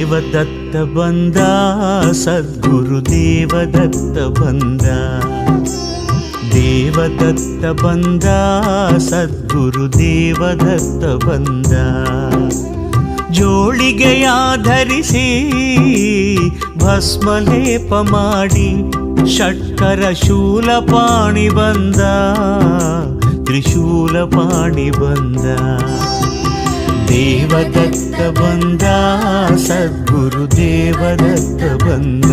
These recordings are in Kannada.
ದೇವದತ್ತ ಬಂದ, ಸದ್ಗುರು ದೇವದತ್ತ ಬಂದ. ದೇವದತ್ತ ಬಂದ, ಸದ್ಗುರು ದೇವದತ್ತ ಬಂದ. ಜೋಳಿಗೆಯ ಧರಿಸಿ ಭಸ್ಮಲೇಪ ಮಾಡಿ, ಷಟ್ಕರ ಶೂಲಪಾಣಿ ಬಂದ, ತ್ರಿಶೂಲಪಾಣಿ ಬಂದ. ದೇವದತ್ತ ಬಂದ ಸದ್ಗುರು ದೇವದತ್ತ ಬಂದ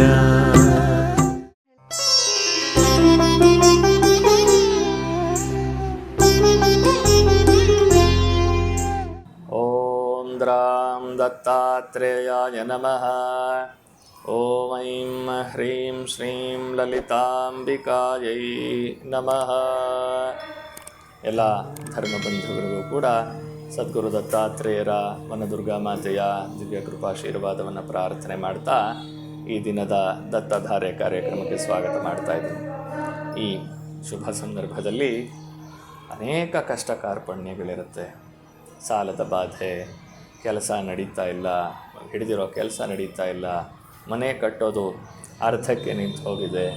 ॐ द्रां दत्तात्रेयाय नमः ॐ ऐं ह्रीं श्रीं ಲಲಿತಾಂಬಿಕಾಯೈ ನಮಃ ಎಲ್ಲ ಧರ್ಮಬಂಧುಗಳಿಗೂ ಕೂಡ ಸದ್ಗುರು ದತ್ತಾತ್ರೇಯರ ವನದುರ್ಗಾ ಮಾತೆಯ ದಿವ್ಯ ಕೃಪಾಶೀರ್ವಾದವನ್ನು ಪ್ರಾರ್ಥನೆ ಮಾಡ್ತಾ ಈ ದಿನದ ದತ್ತಧಾರೆ ಕಾರ್ಯಕ್ರಮಕ್ಕೆ ಸ್ವಾಗತ ಮಾಡ್ತಾ ಇದ್ದೀನಿ. ಈ ಶುಭ ಸಂದರ್ಭದಲ್ಲಿ ಅನೇಕ ಕಷ್ಟ ಕಾರ್ಪಣ್ಯಗಳಿರುತ್ತೆ ಸಾಲದ ಬಾಧೆ, ಕೆಲಸ ನಡೀತಾ ಇಲ್ಲ, ಹಿಡಿದಿರೋ ಕೆಲಸ ನಡೀತಾ ಇಲ್ಲ, ಮನೆ ಕಟ್ಟೋದು ಅರ್ಧಕ್ಕೆ ನಿಂತು ಹೋಗಿದೆ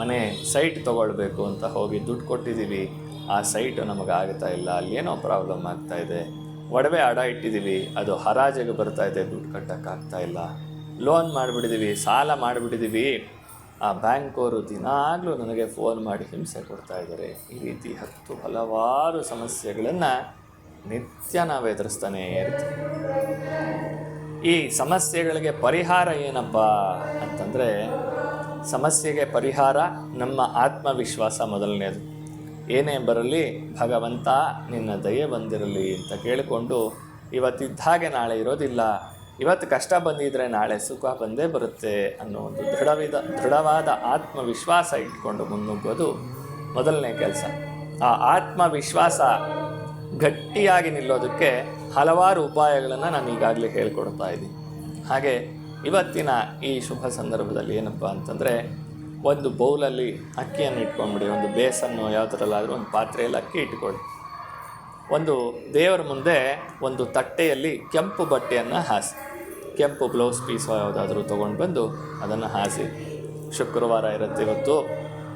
ಮನೆ ಸೈಟ್ ತಗೊಳ್ಬೇಕು ಅಂತ ಹೋಗಿ ದುಡ್ಡು ಕೊಟ್ಟಿದ್ದೀವಿ ಆ ಸೈಟು ನಮಗೆ ಆಗ್ತಾ ಇಲ್ಲ? ಏನೋ ಪ್ರಾಬ್ಲಮ್ ಆಗ್ತಾ ಇದೆ. ಒಡವೆ ಅಡ ಇಟ್ಟಿದ್ದೀವಿ ಅದು ಹರಾಜಿಗೆ ಬರ್ತಾ ಇದೆ. ದುಡ್ಡು ಕಟ್ಟೋಕ್ಕಾಗ್ತಾ ಇಲ್ಲ. ಲೋನ್ ಮಾಡಿಬಿಟ್ಟಿದ್ದೀವಿ ಸಾಲ ಮಾಡಿಬಿಟ್ಟಿದ್ದೀವಿ ಆ ಬ್ಯಾಂಕವರು ದಿನಾಗಲೂ ನನಗೆ ಫೋನ್ ಮಾಡಿ ಹಿಂಸೆ ಕೊಡ್ತಾ ಇದ್ದಾರೆ. ಈ ರೀತಿ ಹತ್ತು ಹಲವಾರು ಸಮಸ್ಯೆಗಳನ್ನು ನಿತ್ಯ ನಾವು ಎದುರಿಸ್ತಾನೆ ಇರ್ತೀವಿ. ಈ ಸಮಸ್ಯೆಗಳಿಗೆ ಪರಿಹಾರ ಏನಪ್ಪ ಅಂತಂದರೆ, ಸಮಸ್ಯೆಗೆ ಪರಿಹಾರ ನಮ್ಮ ಆತ್ಮವಿಶ್ವಾಸ ಮೊದಲನೇದು. ಏನೇ ಬರಲಿ, ಭಗವಂತ ನಿನ್ನ ದಯೆ ಬಂದಿರಲಿ ಅಂತ ಕೇಳಿಕೊಂಡು ಇವತ್ತಿದ್ದ ಹಾಗೆ ನಾಳೆ ಇರೋದಿಲ್ಲ. ಇವತ್ತು ಕಷ್ಟ ಬಂದಿದ್ರೆ ನಾಳೆ ಸುಖ ಬಂದೇ ಬರುತ್ತೆ ಅನ್ನೋ ಒಂದು ದೃಢವಿದ, ದೃಢವಾದ ಆತ್ಮವಿಶ್ವಾಸ ಇಟ್ಕೊಂಡು ಮುನ್ನುಗ್ಗೋದು ಮೊದಲನೇ ಕೆಲಸ. ಆ ಆತ್ಮವಿಶ್ವಾಸ ಗಟ್ಟಿಯಾಗಿ ನಿಲ್ಲೋದಕ್ಕೆ ಹಲವಾರು ಉಪಾಯಗಳನ್ನು ನಾನು ಈಗಾಗಲೇ ಹೇಳ್ಕೊಡ್ತಾ ಇದ್ದೀನಿ. ಹಾಗೆ ಇವತ್ತಿನ ಈ ಶುಭ ಸಂದರ್ಭದಲ್ಲಿ ಏನಪ್ಪ ಅಂತಂದರೆ ಒಂದು ಬೌಲಲ್ಲಿ ಅಕ್ಕಿಯನ್ನು ಇಟ್ಕೊಂಡ್ಬಿಡಿ ಒಂದು ಬೇಸನ್ನು ಯಾವ ಥರಲ್ಲಾದರೂ ಒಂದು ಪಾತ್ರೆಯಲ್ಲಿ ಅಕ್ಕಿ ಇಟ್ಕೊಳ್ಳಿ. ಒಂದು ದೇವರ ಮುಂದೆ ಒಂದು ತಟ್ಟೆಯಲ್ಲಿ ಕೆಂಪು ಬಟ್ಟೆಯನ್ನು ಹಾಸಿ, ಕೆಂಪು ಬ್ಲೌಸ್ ಪೀಸ್ ಯಾವುದಾದ್ರೂ ತೊಗೊಂಡು ಬಂದು ಅದನ್ನು ಹಾಸಿ. ಶುಕ್ರವಾರ ಇರುತ್ತೆ ಇವತ್ತು.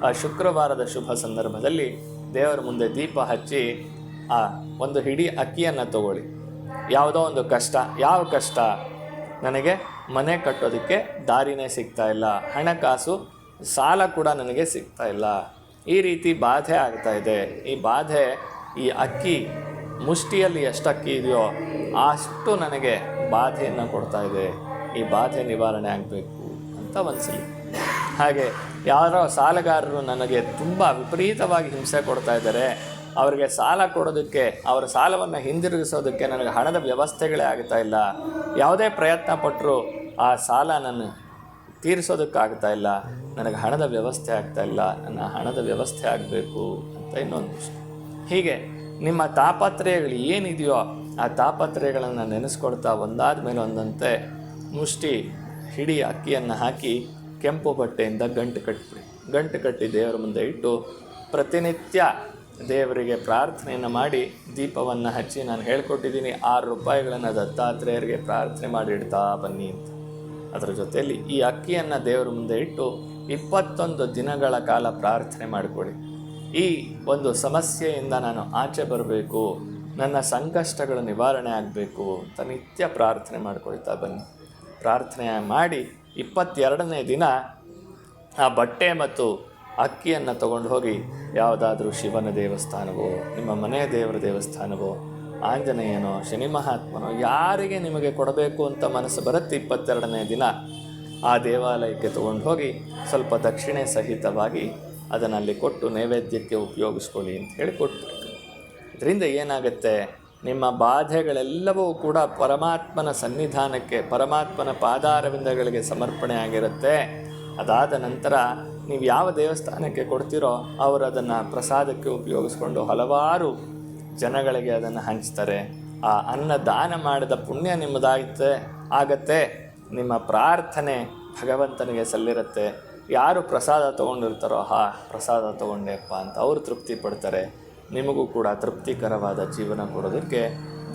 ಆ ಶುಕ್ರವಾರದ ಶುಭ ಸಂದರ್ಭದಲ್ಲಿ ದೇವರ ಮುಂದೆ ದೀಪ ಹಚ್ಚಿ, ಆ ಒಂದು ಹಿಡಿ ಅಕ್ಕಿಯನ್ನು ತಗೊಳ್ಳಿ. ಯಾವುದೋ ಒಂದು ಕಷ್ಟ, ಯಾವ ಕಷ್ಟ? ನನಗೆ ಮನೆ ಕಟ್ಟೋದಕ್ಕೆ ದಾರಿನೇ ಸಿಗ್ತಾ ಇಲ್ಲ. ಹಣಕಾಸು ಸಾಲ ಕೂಡ ನನಗೆ ಸಿಗ್ತಾ ಇಲ್ಲ. ಈ ರೀತಿ ಬಾಧೆ ಆಗ್ತಾ ಇದೆ. ಈ ಬಾಧೆ, ಈ ಅಕ್ಕಿ ಮುಷ್ಟಿಯಲ್ಲಿ ಎಷ್ಟು ಅಕ್ಕಿ ಇದೆಯೋ ಅಷ್ಟು ನನಗೆ ಬಾಧೆಯನ್ನು ಕೊಡ್ತಾ ಇದೆ. ಈ ಬಾಧೆ ನಿವಾರಣೆ ಆಗಬೇಕು ಅಂತ ಅನಿಸಲಿ ಹಾಗೆ ಯಾರೋ ಸಾಲಗಾರರು ನನಗೆ ತುಂಬ ವಿಪರೀತವಾಗಿ ಹಿಂಸೆ ಕೊಡ್ತಾ ಇದ್ದಾರೆ. ಅವರಿಗೆ ಸಾಲ ಕೊಡೋದಕ್ಕೆ, ಅವರ ಸಾಲವನ್ನು ಹಿಂದಿರುಗಿಸೋದಕ್ಕೆ ನನಗೆ ಹಣದ ವ್ಯವಸ್ಥೆಗಳೇ ಆಗ್ತಾ ಇಲ್ಲ. ಯಾವುದೇ ಪ್ರಯತ್ನ ಪಟ್ಟರು ಆ ಸಾಲ ನಾನು ತೀರಿಸೋದಕ್ಕಾಗ್ತಾ ಇಲ್ಲ. ನನಗೆ ಹಣದ ವ್ಯವಸ್ಥೆ ಆಗ್ತಾ ಇಲ್ಲ, ನನ್ನ ಹಣದ ವ್ಯವಸ್ಥೆ ಆಗಬೇಕು ಅಂತ ಇನ್ನೊಂದು ಹೀಗೆ ನಿಮ್ಮ ತಾಪತ್ರಯಗಳು ಏನಿದೆಯೋ ಆ ತಾಪತ್ರಯಗಳನ್ನು ನೆನೆಸ್ಕೊಳ್ತಾ ಒಂದಾದ ಮೇಲೆ ಒಂದಂತೆ ಮುಷ್ಟಿ, ಹಿಡಿ ಅಕ್ಕಿಯನ್ನು ಹಾಕಿ ಕೆಂಪು ಬಟ್ಟೆಯಿಂದ ಗಂಟು ಕಟ್ಟಿಬಿಡಿ ಗಂಟು ಕಟ್ಟಿ ದೇವರ ಮುಂದೆ ಇಟ್ಟು ಪ್ರತಿನಿತ್ಯ ದೇವರಿಗೆ ಪ್ರಾರ್ಥನೆಯನ್ನು ಮಾಡಿ ದೀಪವನ್ನು ಹಚ್ಚಿ ನಾನು ಹೇಳ್ಕೊಟ್ಟಿದ್ದೀನಿ, ಆರು ರೂಪಾಯಿಗಳನ್ನು ದತ್ತಾತ್ರೇಯರಿಗೆ ಪ್ರಾರ್ಥನೆ ಮಾಡಿ ಇಡ್ತಾ ಬನ್ನಿ ಅಂತ. ಅದರ ಜೊತೆಯಲ್ಲಿ ಈ ಅಕ್ಕಿಯನ್ನು ದೇವರ ಮುಂದೆ ಇಟ್ಟು ಇಪ್ಪತ್ತೊಂದು ದಿನಗಳ ಕಾಲ ಪ್ರಾರ್ಥನೆ ಮಾಡಿಕೊಳ್ಳಿ. ಈ ಒಂದು ಸಮಸ್ಯೆಯಿಂದ ನಾನು ಆಚೆ ಬರಬೇಕು, ನನ್ನ ಸಂಕಷ್ಟಗಳು ನಿವಾರಣೆ ಆಗಬೇಕು ಅಂತ ನಿತ್ಯ ಪ್ರಾರ್ಥನೆ ಮಾಡಿಕೊಳ್ತಾ ಬನ್ನಿ. ಪ್ರಾರ್ಥನೆ ಮಾಡಿ ಇಪ್ಪತ್ತೆರಡನೇ ದಿನ ಆ ಬಟ್ಟೆ ಮತ್ತು ಅಕ್ಕಿಯನ್ನು ತಗೊಂಡು ಹೋಗಿ ಯಾವುದಾದ್ರೂ ಶಿವನ ದೇವಸ್ಥಾನವೋ, ನಿಮ್ಮ ಮನೆಯ ದೇವರ ದೇವಸ್ಥಾನವೋ, ಆಂಜನೇಯನೋ, ಶನಿ ಮಹಾತ್ಮನೋ, ಯಾರಿಗೆ ನಿಮಗೆ ಕೊಡಬೇಕು ಅಂತ ಮನಸ್ಸು ಬರುತ್ತೆ ಇಪ್ಪತ್ತೆರಡನೇ ದಿನ. ಆ ದೇವಾಲಯಕ್ಕೆ ತಗೊಂಡು ಹೋಗಿ ಸ್ವಲ್ಪ ದಕ್ಷಿಣೆ ಸಹಿತವಾಗಿ ಅದನ್ನು ಅಲ್ಲಿ ಕೊಟ್ಟು ನೈವೇದ್ಯಕ್ಕೆ ಉಪಯೋಗಿಸ್ಕೊಳ್ಳಿ ಅಂತ ಹೇಳಿ ಕೊಟ್ಬಿಟ್ಟು ಇದರಿಂದ ಏನಾಗುತ್ತೆ? ನಿಮ್ಮ ಬಾಧೆಗಳೆಲ್ಲವೂ ಕೂಡ ಪರಮಾತ್ಮನ ಸನ್ನಿಧಾನಕ್ಕೆ, ಪರಮಾತ್ಮನ ಪಾದಾರವಿಂದಗಳಿಗೆ ಸಮರ್ಪಣೆ ಆಗಿರುತ್ತೆ. ಅದಾದ ನಂತರ ನೀವು ಯಾವ ದೇವಸ್ಥಾನಕ್ಕೆ ಕೊಡ್ತೀರೋ ಅವರು ಅದನ್ನು ಪ್ರಸಾದಕ್ಕೆ ಉಪಯೋಗಿಸ್ಕೊಂಡು ಹಲವಾರು ಜನಗಳಿಗೆ ಅದನ್ನು ಹಂಚ್ತಾರೆ. ಆ ಅನ್ನ ದಾನ ಮಾಡಿದ ಪುಣ್ಯ ನಿಮ್ಮದಾಗುತ್ತೆ, ಆಗತ್ತೆ. ನಿಮ್ಮ ಪ್ರಾರ್ಥನೆ ಭಗವಂತನಿಗೆ ಸಲ್ಲಿರುತ್ತೆ. ಯಾರು ಪ್ರಸಾದ ತೊಗೊಂಡಿರ್ತಾರೋ ಹಾ ಪ್ರಸಾದ ತೊಗೊಂಡೆಪ್ಪ ಅಂತ ಅವರು ತೃಪ್ತಿ ಪಡ್ತಾರೆ. ನಿಮಗೂ ಕೂಡ ತೃಪ್ತಿಕರವಾದ ಜೀವನ ಕೊಡೋದಕ್ಕೆ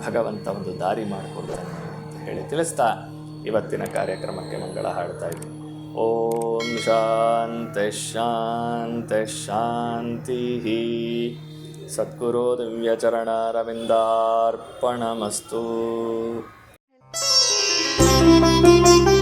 ಭಗವಂತ ಒಂದು ದಾರಿ ಮಾಡಿಕೊಡ್ತಾನೆ ಅಂತ ಹೇಳಿ ತಿಳಿಸ್ತಾ ಇವತ್ತಿನ ಕಾರ್ಯಕ್ರಮಕ್ಕೆ ಮಂಗಳ ಹಾಡ್ತಾ ಇದ್ದೀನಿ. ಓಂ ಶಾಂತಿ ಶಾಂತಿ ಶಾಂತಿ ಸದ್ಗುರು ದಿವ್ಯಚರಣರವಿಂದಾರ್ಪಣಮಸ್ತು Música